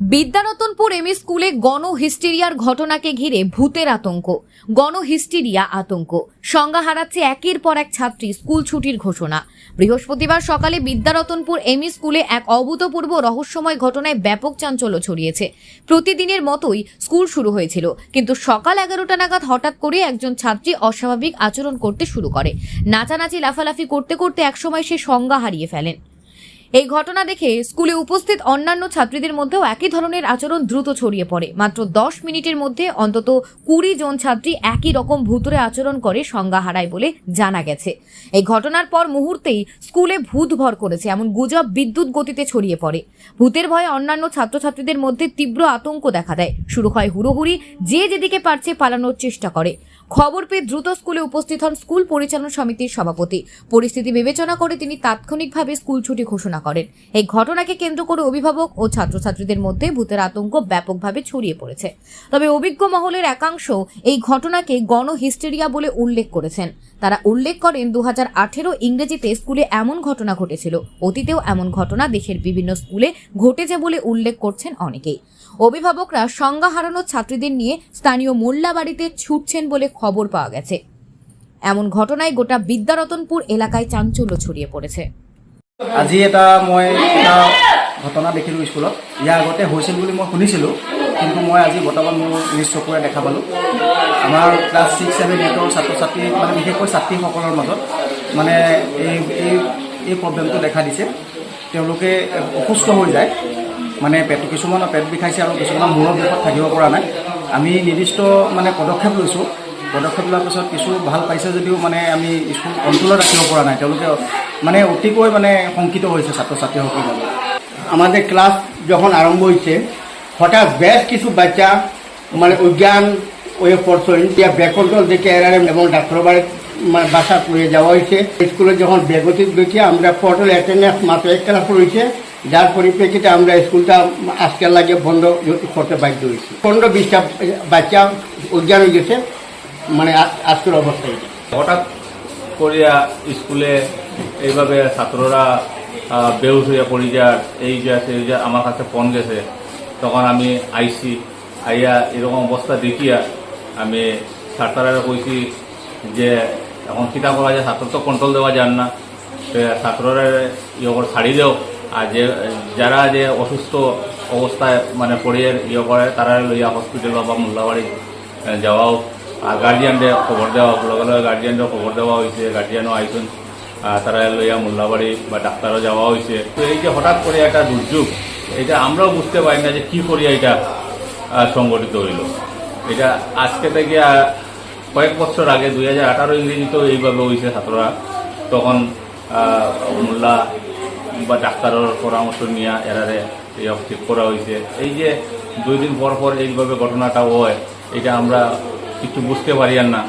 বিদ্যারতনপুর ME স্কুলে গণ হিস্টেরিয়ার ঘটনাকে ঘিরে ভূতের আতঙ্ক গণ হিস্টেরিয়া আতঙ্ক। সংজ্ঞা হারাচ্ছে একের পর এক ছাত্রী স্কুল ছুটির ঘোষণা। বৃহস্পতিবার সকালে বিদ্যারতনপুর এমই স্কুলে এক অভূতপূর্ব রহস্যময় ঘটনায় ব্যাপক চাঞ্চল্য ছড়িয়েছে। প্রতিদিনের মতোই স্কুল শুরু হয়েছিল, কিন্তু সকাল এগারোটা নাগাদ হঠাৎ করে একজন ছাত্রী অস্বাভাবিক আচরণ করতে শুরু করে। নাচানাচি, লাফালাফি করতে করতে একসময় সে সংজ্ঞা হারিয়ে ফেলেন। এই ঘটনা দেখে স্কুলে উপস্থিত অন্যান্য ছাত্রীদের মধ্যেও একই ধরনের আচরণ দ্রুত ছড়িয়ে পড়ে। মাত্র দশ মিনিটের মধ্যে অন্তত কুড়ি জন ছাত্রী একই রকম ভূতুরে আচরণ করে সংজ্ঞা হারায় বলে জানা গেছে। এই ঘটনার পর মুহূর্তেই স্কুলে ভূত ভর করেছে, এমন গুজব বিদ্যুৎ গতিতে ছড়িয়ে পড়ে। ভূতের ভয়ে অন্যান্য ছাত্রছাত্রীদের মধ্যে তীব্র আতঙ্ক দেখা দেয়। শুরু হয় হুড়োহুড়ি, যে যেদিকে পারছে পালানোর চেষ্টা করে। খবর পেয়ে দ্রুত স্কুলে উপস্থিত হন স্কুল পরিচালনা সমিতির সভাপতি। পরিস্থিতি বিবেচনা করে তিনি তাৎক্ষণিকভাবে স্কুল ছুটি ঘোষণা করেন। এই ঘটনাকে কেন্দ্র করে অভিভাবক ও ছাত্রছাত্রীদের মধ্যে ভূতের আতঙ্ক ব্যাপকভাবে ছড়িয়ে পড়েছে। তবে অভিজ্ঞ মহলের একাংশ এই ঘটনাকে গণ হিস্টেরিয়া বলে উল্লেখ করেছেন। তারা উল্লেখ করেন দু হাজার ইংরেজিতে স্কুলে এমন ঘটনা ঘটেছিল। অতীতেও এমন ঘটনা দেশের বিভিন্ন স্কুলে ঘটেছে বলে উল্লেখ করছেন অনেকেই। অভিভাবকরা সংজ্ঞা হারানো ছাত্রীদের নিয়ে স্থানীয় মোল্লা বাড়িতে ছুটছেন বলে খবর পাওয়া গেছে। এমন ঘটনায় গোটা বিদ্যারতনপুর এলাকায় চাঞ্চল্য ছড়িয়ে পড়েছে। আজি এটা মই এটা ঘটনা দেখিলোঁ স্কুলত। ইয়াৰ আগতে হৈছিল বুলি মই শুনিছিলোঁ, কিন্তু মই আজি বৰ্তমান মোৰ নিজ চকুৰে দেখা পালোঁ। আমাৰ ক্লাছ ছিক্স, ছেভেন, এইটৰ ছাত্ৰ ছাত্ৰী মানে বিশেষকৈ ছাত্ৰীসকলৰ মাজত মানে এই এই এই প্ৰব্লেমটো দেখা দিছে। তেওঁলোকে অসুস্থ হৈ যায়। মানে পেট কিছুমানৰ পেট বিষাইছে আৰু কিছুমানৰ মূৰৰ বিষত থাকিব পৰা নাই। আমি নিৰ্দিষ্ট মানে পদক্ষেপ লৈছোঁ। পদক্ষেপ লোৱাৰ পিছত কিছু ভালো পাইছে যদিও মানে আমি স্কুল কণ্ট্ৰলত ৰাখিব পৰা নাই। তেওঁলোকে মানে অতিকৈ মানে শংকিত হৈছে ছাত্ৰ ছাত্ৰীসকলৰ মাজত আমাদের ক্লাস যখন আরম্ভ হয়েছে হঠাৎ বেশ কিছু বাচ্চা মানে অজ্ঞান হয়ে পড়ছেন যে ব্যাকন্ট্রল দেখে এরারে এবং ডাক্তার বাড়ি মানে বাসা করে যাওয়া হয়েছে স্কুলে যখন বেগতি দেখে আমরা পটল অ্যাটেন্ডেন্স মাত্র এক ক্লাস রয়েছে যার পরিপ্রেক্ষিতে আমরা স্কুলটা আজকের লাগে বন্ধ করতে বাধ্য হয়েছি পনেরো বিশটা বাচ্চা অজ্ঞান হয়ে গেছে মানে আজকের অবস্থায় হঠাৎ করিয়া স্কুলে এইভাবে ছাত্ররা বেহুশ হইয়া পড়ি যার এই যে এই যে, আমার কাছে ফোন গেছে। তখন আমি আইসি, আইয়া এরকম অবস্থা দেখিয়া আমি ছাত্ররা কইছি যে, এখন কিতা করা যায়? ছাত্র তো কন্ট্রোল দেওয়া যান না। ছাত্ররা ইয়ে ছাড়ি দেও। আর যে, যারা যে অসুস্থ অবস্থায় মানে পড়িয়ে ইয়ে করে, তারা লইয়া হসপিটাল বা মোল্লাবাড়ি যাওয়াও আর গার্জিয়ানদের খবর দেওয়া হোক। লগে লগে গার্জিয়ানদের খবর দেওয়া হয়েছে গার্জিয়ানও আইসুন তারা লইয়া মোল্লাবাড়ি বা ডাক্তারও যাওয়া হয়েছে। তো এই যে হঠাৎ করে একটা দুর্যোগ, এটা আমরাও বুঝতে পারি না যে কি করিয়া এটা সংগঠিত হইল। এটা আজকে থেকে কয়েক বছর আগে, দুই হাজার আঠারো ইংরেজিতেও এইভাবে হয়েছে ছাত্ররা। তখন মোল্লা বা ডাক্তারের পরামর্শ নিয়ে এরারে এই ঠিক করা হয়েছে এই যে দুই দিন পর পর এইভাবে ঘটনাটা হয়, এটা আমরা কিছু বুঝতে পারি আর না।